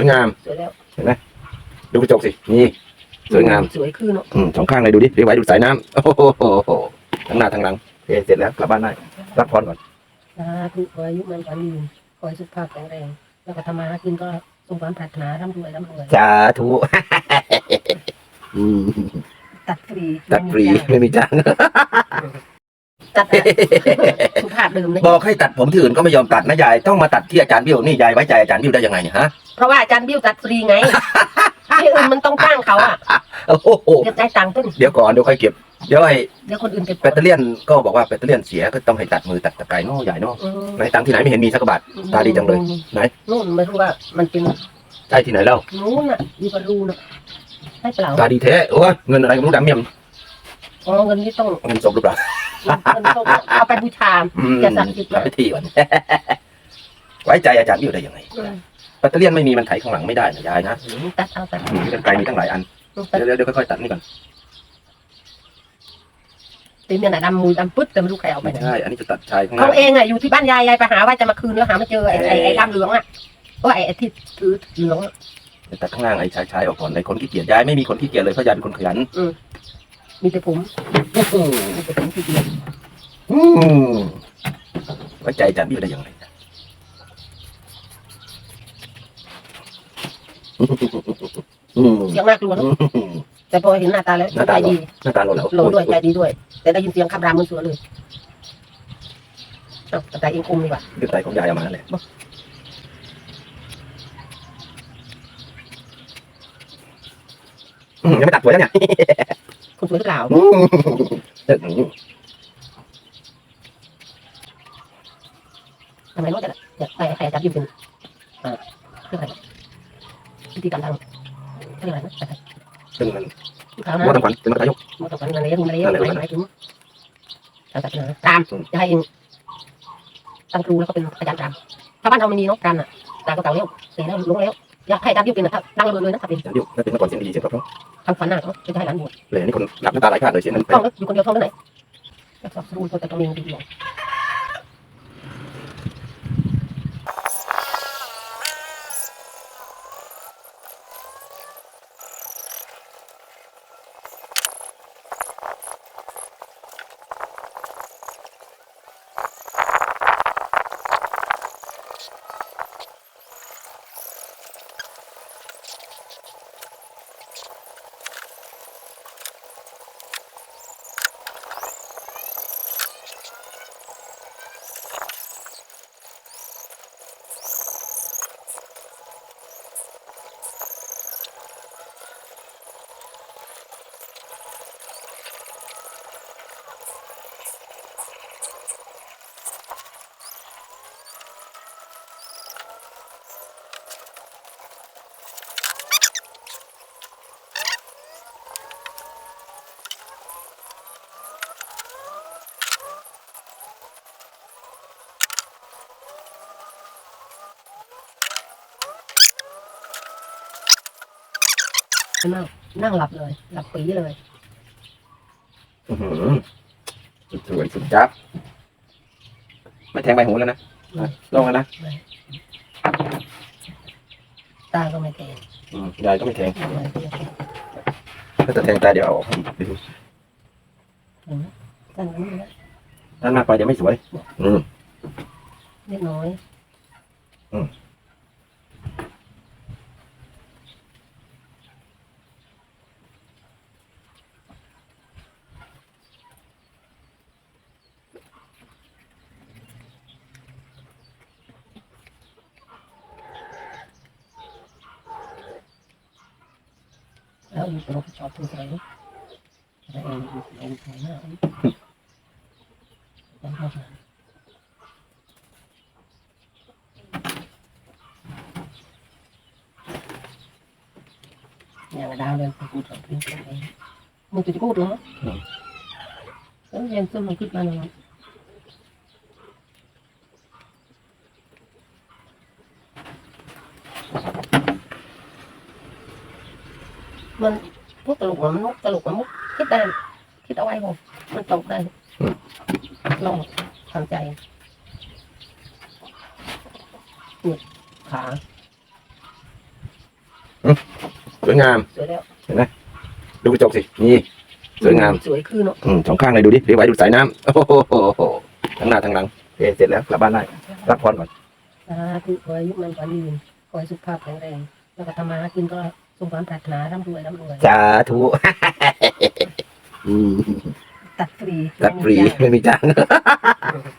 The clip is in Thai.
วยงามสวยแล้วดูกระจกสินี่สวยงามสวยขึ้นเนาะอืมสองข้างเลยดูดิเรียกไว้ดูสายน้ำโอ้โหทั้งหน้าทั้งหลังโอเคเสร็จแล้วกลับบ้านได้รับพรก่อนสาธุขออายุมันขวัญยืนขอให้สุขภาพแข็งแรง แล้วก็ทำมาหากินก็สมความปรารถนาร่ำรวยร่ำรวยสาธุอืมตัดฟรีตัดฟรีไม่มีจ้างตัดแต่สุ ขภาพเดิมเลยบอกให้ตัดผมที่อื่นก็ไม่ยอมตัดนะยายต้องมาตัดที่อาจารย์บิวนี่ยายไว้ใจอาจารย์บิวได้ยังไงเนี่ยฮะเพราะว่าอาจารย์บิ้วตัดฟรีไง ที่อื่นมันต้องจ้างเขาอะโอ้โหเก็บได้ตังค์ต้นเดี๋ยวก่อนเดี๋ยวค่อยเก็บเดี๋ยวไอ้เดี๋ยวคนอื่นเก็บแบตเตอรี่ยนก็บอกว่าแบตเตอรี่ยนเสียก็ต้องให้ตัดมือตัดตะไคร้นอกใหญ่นอกอืมไหนตังค์ที่ไหนไม่เห็นมีสักกระบาทตาดีจังเลยไหนนู่นไม่รู้ว่ามันเป็นใช่ที่ไหนเล่านู้นน่ะอยู่กับรูน่ะให้เปล่าตาดีแท้โอ้ยเงินอะไรก็ไม่รู้ดำเมี่ยมอ๋อเงินที่ต้อง เงินศพหรือเปล่า เงินต้องเอาไปบูชาอืมอย่าสั่งผิดนะทำพิธีก่อน ไว้ใจอาจารย์บิวได้ยังไงแบตเตอรี่ยนไม่มีมันไถข้างหลังไม่ได้นะยายนะตัดเอาตัดอืมกันไกลมีตั้งหลายอันตัดเดี๋ยวเดี๋ยวค่อยๆตัดนี่ก่อน ตีเนี่ยน่ะดำมือดำปึ๊ดแต่ไม่รู้ใครเอาไปไม่ไหน ใช่ อันนี้จะตัดชายข้างหเขาน้าเองอะอยู่ที่บ้านยายยายไปหาว่าจะมาคืนแล้วหาไม่เจอไอ้ไอ้ไอ้ดำเหลืองอะก็ไอ้ไอ้ที่ถือเหลืองอะจะตัดข้างล่างไอ้ชายชายออกก่อนในคนขี้เกียจยายไม่มีคนขี้เกียจเลยเพราะยายเป็นคนขยันมี แต่ผมอื้อหือมีแต่ผมที่เดียวอืมไว้ใจอาจารย์บิวได้ยังไงอืมเสียงน่ากลัวนะแต่พอเห็นหน้าตาแล้วหน้าใจตาดีหน้าตาหล่อแล้วโหลด้วยใจดีด้วย แต่ได้ยินเสียงคำรามมันเสือเลยเอาแต่ใจเองคงดีกว่าเดือดใจของยายเอามานั่นแหละอืมยังไม่ตัดสวยแล้วเนี่ย คนสวยหรือเปล่าอืมเออทำไมน้องจะจะไปใครจับยิ้มเป็นอ่าเรื่องอะไรพิธีกรรมทางเรื่องอะไรนะซึ่งมันเขานะว่าทำขวัญเป็นมรรคายกมอตกันอะไรยังไงยังไงหมายถึงศาสนาตามจะให้เองตั้งครูแล้วก็เป็นอาจารย์ตามถ้าบ้านเราไม่มีเนาะกันอะตาก็เก่าแล้วเสียแล้วลงแล้ว อยากให้อาจารย์ยิ้มเป็นนะดังเลยเลยนะถ้าเป็นอาจารย์บิวน่าเป็นเมื่อก่อนเสียงดีเสียงเพราะทำฝันหน้าเขาจะให้หลานบวชเลยนี่คนหลับน้ำตาไหลพลาดเลยเสียงนั้นท่องแล้วอยู่คนเดียวท่องได้ไหนอยากสอบสรุปตัวแต่ตัวเองดีเดียว นั่งนั่งหลับเลย หลับปีเลย อื้อหือสุดสวยสุดจับไม่แทงใบหูแล้วนะลองแล้วนะตาก็ไม่แก่อืมยายก็ไม่แทงถ้าจะแทงตาเดี๋ยวเอาออกให้ดูตั้งนี้นะถ้ามากไปเดี๋ยวไม่สวย อืมเล็กน้อยแล้วอยู่ ตรงชอบตัวใส่แล้วอยู่ตรงใส่หน้าแล้วก็อย่างดาวเดินไปกูถอดทิ้งไป มึงจะกูดเหรอแล้วยังจะมันขึ้นมาหน่อยมันพวกตลกมันมุกตลกมันมุกคิดได้คิดเอาไว้ผมมันตกได้ลองทำใจนี่ขาสวยงามสวยแล้วดูกระจกสินี่สวยงามสวยคือเนาะอืมสองข้างเลยดูดิเรียกไว้ดูดสายน้ำโอ้โหทั้งหน้าทั้งหลังโอเคเสร็จแล้วกลับบ้านได้พักผ่อนก่อนสาธุขอให้อายุมันขวัญยืนขอให้สุขภาพแข็งแรง แล้วก็ทำมาหากินก็ สมความปรารถนาร่ำรวยร่ำรวย สาธุอืมตัดฟรีตัดฟรีไม่มีจ้างไม่มีจ้าง